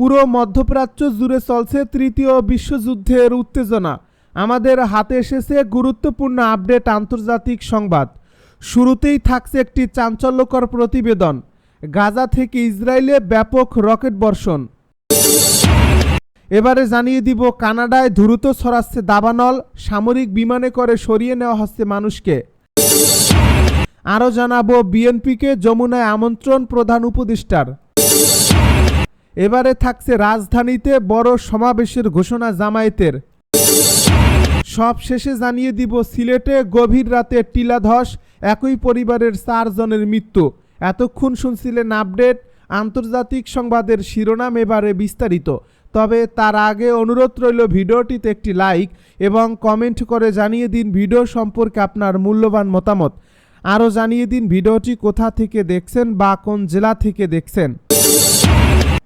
পুরো মধ্যপ্রাচ্য জুড়ে চলছে তৃতীয় বিশ্বযুদ্ধের উত্তেজনা। আমাদের হাতে এসেছে গুরুত্বপূর্ণ আপডেট আন্তর্জাতিক সংবাদ। শুরুতেই থাকছে একটি চাঞ্চল্যকর প্রতিবেদন। গাজা থেকে ইসরায়েলে ব্যাপক রকেট বর্ষণ। এবারে জানিয়ে দিব, কানাডায় দ্রুত ছড়াচ্ছে দাবানল, সামরিক বিমানে করে সরিয়ে নেওয়া হচ্ছে মানুষকে। আরও জানাব, বিএনপিকে যমুনায় আমন্ত্রণ প্রধান উপদেষ্টার। এবারে থাকছে রাজধানীতে বড় সমাবেশের ঘোষণা জামায়াতের। সব শেষে জানিয়ে দিব, সিলেটে গভীর রাতে টিলা ধস একই পরিবারের চারজনের মৃত্যু। এতক্ষণ শুনছিলেন আপডেট, আন্তর্জাতিক সংবাদের শিরোনাম এবারে বিস্তারিত। তবে তার আগে অনুরোধ রইল ভিডিওটিতে একটি লাইক এবং কমেন্ট করে জানিয়ে দিন ভিডিও সম্পর্কে আপনার মূল্যবান মতামত। আরও জানিয়ে দিন ভিডিওটি কোথা থেকে দেখছেন বা কোন জেলা থেকে দেখছেন।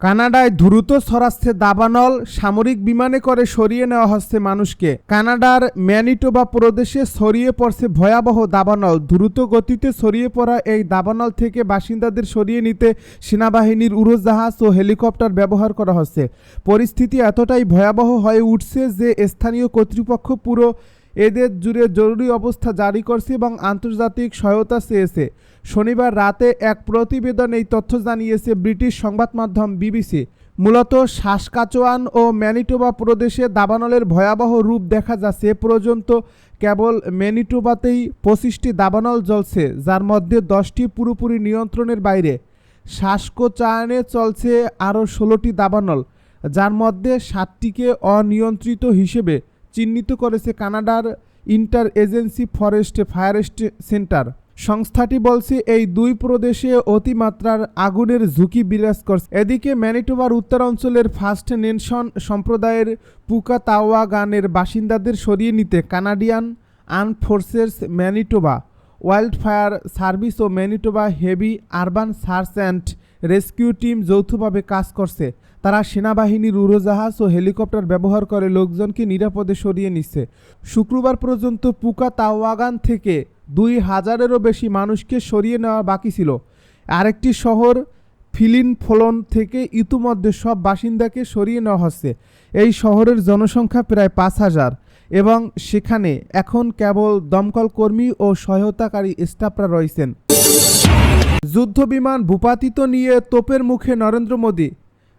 কানাডায় দ্রুত ছড়াচ্ছে দাবানল, সামরিক বিমানে করে সরিয়ে নেওয়া হচ্ছে মানুষকে। কানাডার ম্যানিটোবা প্রদেশে ছড়িয়ে পড়ছে ভয়াবহ দাবানল। দ্রুত গতিতে ছড়িয়ে পড়া এই দাবানল থেকে বাসিন্দাদের সরিয়ে নিতে সেনাবাহিনীর উড়োজাহাজ ও হেলিকপ্টার ব্যবহার করা হচ্ছে। পরিস্থিতি এতটাই ভয়াবহ হয়ে উঠছে যে স্থানীয় কর্তৃপক্ষ পুরো এদের জুড়ে জরুরি অবস্থা জারি করছে এবং আন্তর্জাতিক সহায়তা চেয়েছে। শনিবার রাতে এক প্রতিবেদন এই তথ্য জানিয়েছে ব্রিটিশ সংবাদ মাধ্যম বিবিসি। মূলত সাসকাচোয়ান ও ম্যানিটোবা প্রদেশে দাবানলের ভয়াবহ রূপ দেখা যাচ্ছে। এ পর্যন্ত কেবল ম্যানিটোবাতেই পঁচিশটি দাবানল জ্বলছে, যার মধ্যে দশটি পুরোপুরি নিয়ন্ত্রণের বাইরে। সাসকোচায়নে চলছে আরও ষোলোটি দাবানল, যার মধ্যে সাতটিকে অনিয়ন্ত্রিত হিসেবে চিহ্নিত করেছে কানাডার interagency forest fire centre. সংস্থাটি বলছে, এই দুই প্রদেশে অতিমাত্রার আগুনের ঝুঁকি বিরাজ করছে। এদিকে ম্যানিটোবার উত্তরাঞ্চলের ফার্স্ট নেশন সম্প্রদায়ের পুকাতাওয়া গানের বাসিন্দাদের সরিয়ে নিতে Canadian arm forces Manitoba wildfire service O Manitoba heavy urban search and rescue team যৌথভাবে কাজ করছে। তারা সেনাবাহিনীর উড়োজাহাজ ও হেলিকপ্টার ব্যবহার করে লোকজনকে নিরাপদে সরিয়ে নিচ্ছে। শুক্রবার পর্যন্ত পুকা তাওয়াগান থেকে দুই হাজারেরও বেশি মানুষকে সরিয়ে নেওয়া বাকি ছিল। আরেকটি শহর ফিলিন ফলন থেকে ইতিমধ্যে সব বাসিন্দাকে সরিয়ে নেওয়া হচ্ছে। এই শহরের জনসংখ্যা প্রায় পাঁচ হাজার এবং সেখানে এখন কেবল দমকল কর্মী ও সহায়তাকারী স্টাফরা রয়েছেন। যুদ্ধবিমান ভূপাতিত নিয়ে তোপের মুখে নরেন্দ্র মোদী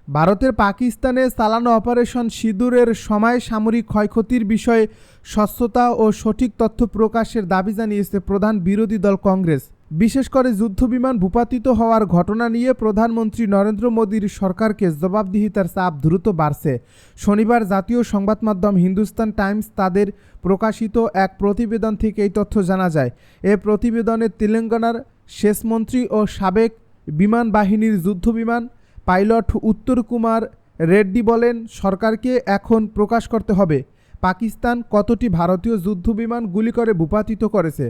ভারতের পাকিস্তানে চালানো অপারেশন সিঁদুরের সময় সামরিক ক্ষয়ক্ষতির বিষয়ে স্বচ্ছতা ও সঠিক তথ্য প্রকাশের দাবি জানিয়েছে প্রধান বিরোধী দল কংগ্রেস। বিশেষ করে যুদ্ধবিমান ভূপাতিত হওয়ার ঘটনা নিয়ে প্রধানমন্ত্রী নরেন্দ্র মোদীর সরকারকে জবাবদিহিতার চাপ দ্রুত বাড়ছে। শনিবার জাতীয় সংবাদ মাধ্যম হিন্দুস্তান টাইমস তাদের প্রকাশিত এক প্রতিবেদন থেকে এই তথ্য জানা যায়। এ প্রতিবেদনে তেলেঙ্গানার শেষমন্ত্রী ও সাবেক বিমান বাহিনীর যুদ্ধবিমান পাইলট উত্তর কুমার রেড্ডি বলেন, সরকারকে এখন প্রকাশ করতে হবে। পাকিস্তান কতটি ভারতীয় যুদ্ধবিমান গুলি করে ভূপাতিত করেছে?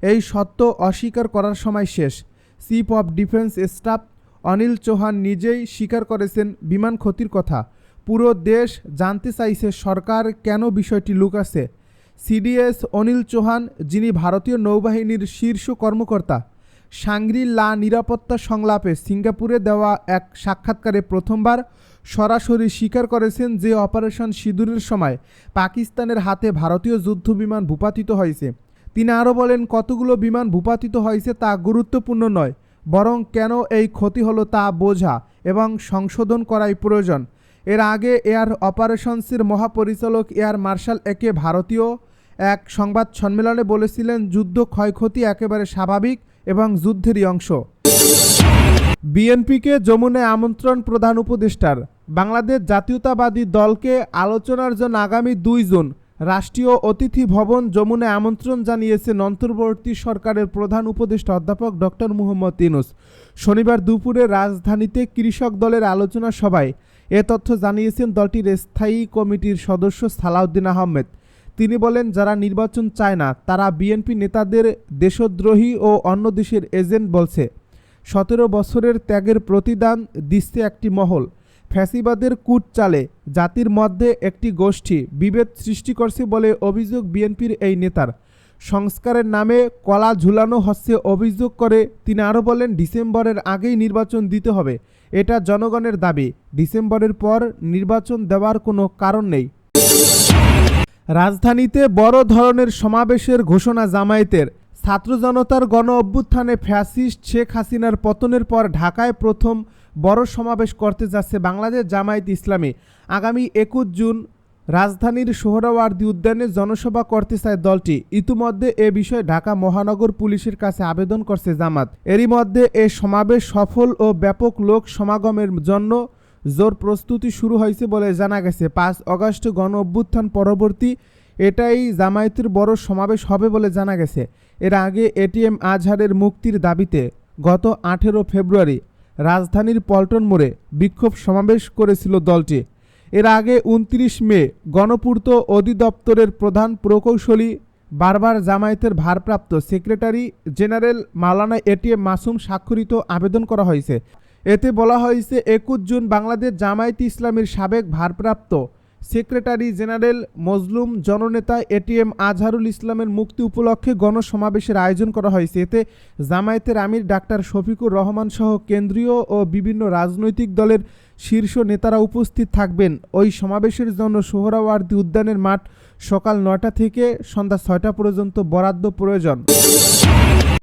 এই সত্য অস্বীকার করার সময় শেষ। Chief of defence staff Anil Chauhan নিজেই স্বীকার করেছেন বিমান ক্ষতির কথা। পুরো দেশ জানতে চাইছে সরকার কেন বিষয়টি লুকাছে সিডিএস অনিল চৌহান, যিনি ভারতীয় নৌবাহিনীর শীর্ষ কর্মকর্তা সাংরি লা নিরাপত্তা সংলাপে সিঙ্গাপুরে দেওয়া এক সাক্ষাৎকারে প্রথমবার সরাসরি স্বীকার করেছেন যে অপারেশন সিঁদুরের সময় পাকিস্তানের হাতে ভারতীয় যুদ্ধবিমান ভূপাতিত হয়েছে। তিনি আরও বলেন, কতগুলো বিমান ভূপাতিত হয়েছে তা গুরুত্বপূর্ণ নয়, বরং কেন এই ক্ষতি হলো তা বোঝা এবং সংশোধন করাই প্রয়োজন। এর আগে এয়ার অপারেশনসের মহাপরিচালক এয়ার মার্শাল একে ভারতীয় এক সংবাদ সম্মেলনে বলেছিলেন, যুদ্ধ ক্ষয়ক্ষতি একেবারে স্বাভাবিক এবং যুদ্ধেরই অংশ। বিএনপিকে যমুনায় আমন্ত্রণ প্রধান উপদেষ্টার। বাংলাদেশ জাতীয়তাবাদী দলকে আলোচনার জন্য আগামী দুই জুন রাষ্ট্রীয় অতিথি ভবন যমুনায় আমন্ত্রণ জানিয়েছেন অন্তর্বর্তী সরকারের প্রধান উপদেষ্টা অধ্যাপক ডক্টর মুহম্মদ ইনুস শনিবার দুপুরে রাজধানীতে কৃষক দলের আলোচনা সভায় এ তথ্য জানিয়েছেন দলটির স্থায়ী কমিটির সদস্য সালাউদ্দিন আহমেদ। তিনি বলেন, যারা নির্বাচন চায় না, তারা বিএনপি নেতাদের দেশদ্রোহী ও অন্য দেশের এজেন্ট বলছে। সতেরো বছরের ত্যাগের প্রতিদান দিচ্ছে একটি মহল। ফ্যাসিবাদের কূট চালে জাতির মধ্যে একটি গোষ্ঠী বিভেদ সৃষ্টি করছে বলে অভিযোগ বিএনপির এই নেতার। সংস্কারের নামে কলা ঝুলানো হচ্ছে অভিযোগ করে। তিনি আরও বলেন, ডিসেম্বরের আগেই নির্বাচন দিতে হবে। এটা জনগণের দাবি। ডিসেম্বরের পর নির্বাচন দেওয়ার কোনো কারণ নেই। রাজধানীতে বড় ধরনের সমাবেশের ঘোষণা জামায়াতের। ছাত্র জনতার গণ অভ্যুত্থানে ফ্যাসিস্ট শেখ হাসিনার পতনের পর ঢাকায় প্রথম বড় সমাবেশ করতে যাচ্ছে বাংলাদেশ জামায়াত ইসলামী। আগামী একুশ জুন রাজধানীর সোহরাওয়ার্দী উদ্যানে জনসভা করতে চায় দলটি। ইতিমধ্যে এ বিষয়ে ঢাকা মহানগর পুলিশের কাছে আবেদন করছে জামাত। এরই মধ্যে এ সমাবেশ সফল ও ব্যাপক লোক সমাগমের জন্য জোর প্রস্তুতি শুরু হয়েছে বলে জানা গেছে। পাঁচ অগস্ট গণ অভ্যুত্থান পরবর্তী এটাই জামায়াতের বড় সমাবেশ হবে বলে জানা গেছে। এর আগে এটিএম আজহারের মুক্তির দাবিতে গত আঠেরো ফেব্রুয়ারি রাজধানীর পল্টন মোড়ে বিক্ষোভ সমাবেশ করেছিল দলটি। এর আগে উনত্রিশ মে গণপূর্ত অধিদপ্তরের প্রধান প্রকৌশলী, বারবার জামায়াতের ভারপ্রাপ্ত secretary general Maulana ATM Masum স্বাক্ষরিত আবেদন করা হয়েছে। এতে বলা হয়েছে, একুশ জুন বাংলাদেশ জামায়াত ইসলামীর সাবেক ভারপ্রাপ্ত সেক্রেটারি জেনারেল মজলুম জননেতা এটিএম আজহারুল ইসলামের মুক্তি উপলক্ষে গণসমাবেশের আয়োজন করা হয়েছে। এতে জামায়াতের আমির ডাক্তার শফিকুর রহমান সহ কেন্দ্রীয় ও বিভিন্ন রাজনৈতিক দলের শীর্ষ নেতারা উপস্থিত থাকবেন। ওই সমাবেশের জন্য সোহরাওয়ার্দী উদ্যানের মাঠ সকাল নয়টা থেকে সন্ধ্যা ছয়টা পর্যন্ত বরাদ্দ প্রয়োজন।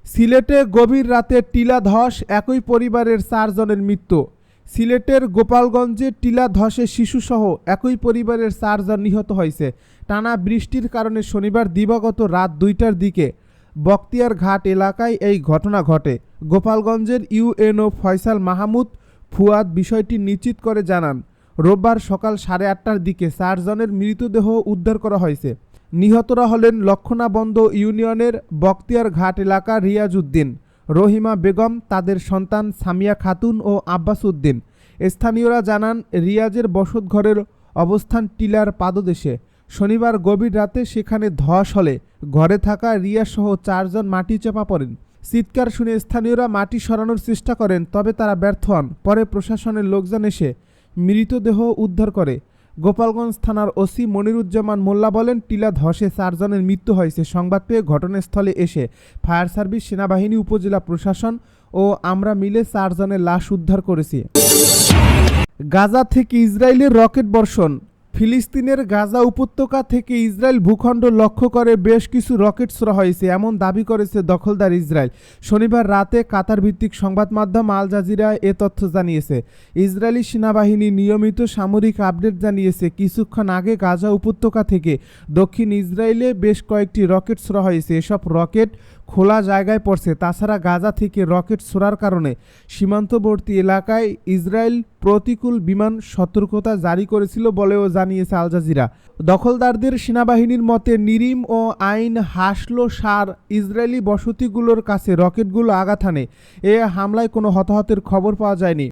সিলেটে গভীর রাতে টিলা ধস, একই পরিবারের চারজনের মৃত্যু। সিলেটের গোপালগঞ্জে টিলা ধসে শিশুসহ একই পরিবারের চারজন নিহত হয়েছে। টানা বৃষ্টির কারণে শনিবার দিবাগত রাত দুইটার দিকে বক্তিয়ার ঘাট এলাকায় এই ঘটনা ঘটে। গোপালগঞ্জের ইউএনও ফয়সাল মাহমুদ ফুয়াদ বিষয়টি নিশ্চিত করে জানান, রোববার সকাল সাড়ে আটটার দিকে চারজনের মৃতদেহ উদ্ধার করা হয়েছে। নিহতরা হলেন লক্ষণাবন্দ ইউনিয়নের বক্তিয়ার ঘাট এলাকা রিয়াজ উদ্দিন রহিমা বেগম, তাদের সন্তান সামিয়া খাতুন ও আব্বাস উদ্দিন। স্থানীয়রা জানান, রিয়াজের বসতঘরের অবস্থান টিলার পাদদেশে। শনিবার গভীর রাতে সেখানে ধস হলে ঘরে থাকা রিয়াসহ চারজন মাটি চাপা পড়েন। চিৎকার শুনে স্থানীয়রা মাটি সরানোর চেষ্টা করেন, তবে তারা ব্যর্থ হন। পরে প্রশাসনের লোকজন এসে মৃতদেহ উদ্ধার করে। গোপালগঞ্জ থানার ওসি মনিরুজ্জামান মোল্লা বলেন, টিলা ধসে চারজনের মৃত্যু হয়েছে। সংবাদ পেয়ে ঘটনাস্থলে এসে ফায়ার সার্ভিস, সেনাবাহিনী, উপজেলা প্রশাসন ও আমরা মিলে চারজনের লাশ উদ্ধার করেছি। গাজা থেকে ইসরায়েলের রকেট বর্ষণ। ফিলিস্তিনের গাজা উপত্যকা থেকে ইসরায়েল ভূখণ্ড লক্ষ্য করে বেশ কিছু রকেট ছোড়া হয়েছে, এমন দাবি করেছে দখলদার ইসরায়েল। শনিবার রাতে কাতার ভিত্তিক সংবাদ মাধ্যম আল জাজিরা এ তথ্য জানিয়েছে। ইসরায়েলি সেনাবাহিনী নিয়মিত সামরিক আপডেট জানিয়েছে, কিছুক্ষণ আগে গাজা উপত্যকা থেকে দক্ষিণ ইসরায়েলে বেশ কয়েকটি রকেট ছোড়া হয়েছে। এসব রকেট খোলা জায়গায় পড়ছে, তাছাড়া গাজা থেকে রকেট ছোড়ার কারণে সীমান্তবর্তী এলাকায় ইসরায়েল প্রতিকূল বিমান সতর্কতা জারি করেছিল বলেও জানিয়েছে আল জাজিরা। দখলদারদের সেনাবাহিনীর মতে, নিরিম ও আইন হাসলো সার ইসরায়েলি বসতিগুলোর কাছে রকেটগুলো আঘাত হানে। এ হামলায় কোনো হতাহতের খবর পাওয়া যায়নি।